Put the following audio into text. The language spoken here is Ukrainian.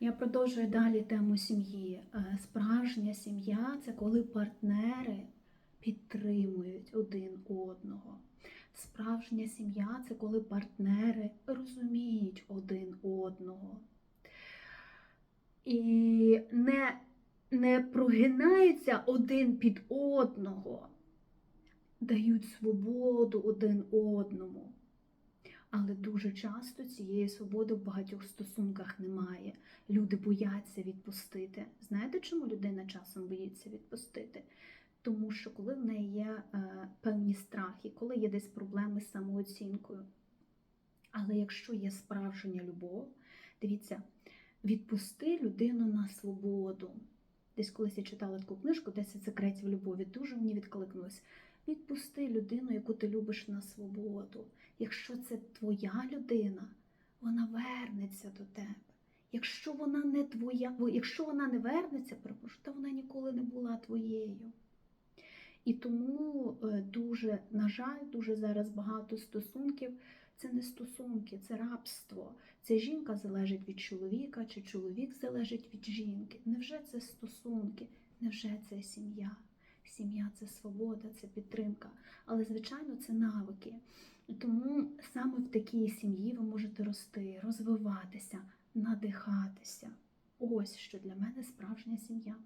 Я продовжую далі тему сім'ї. Е, Справжня сім'я це коли партнери підтримують один одного. Справжня сім'я це коли партнери розуміють один одного. І не, не прогинаються один під одного, дають свободу один одному. Але дуже часто цієї свободи в багатьох стосунках немає. Люди бояться відпустити. Знаєте, чому людина часом боїться відпустити? Тому що коли в неї є е, певні страхи, коли є десь проблеми з самооцінкою. Але якщо є справжня любов, дивіться, відпусти людину на свободу. Десь колись я читала таку книжку «10 секретів любові. Дуже мені відкликнулось. Відпусти людину, яку ти любиш на свободу. Якщо це твоя людина, вона вернеться до тебе. Якщо вона не твоя, якщо вона не вернеться, перепрошую, то вона ніколи не була твоєю. І тому е, дуже, на жаль, дуже зараз багато стосунків. Це не стосунки, це рабство. Це жінка залежить від чоловіка, чи чоловік залежить від жінки. Невже це стосунки? Невже це сім'я? Сім'я це свобода, це підтримка. Але, звичайно, це навики. Тому саме в такій сім'ї ви можете рости, розвиватися, надихатися. Ось що для мене справжня сім'я.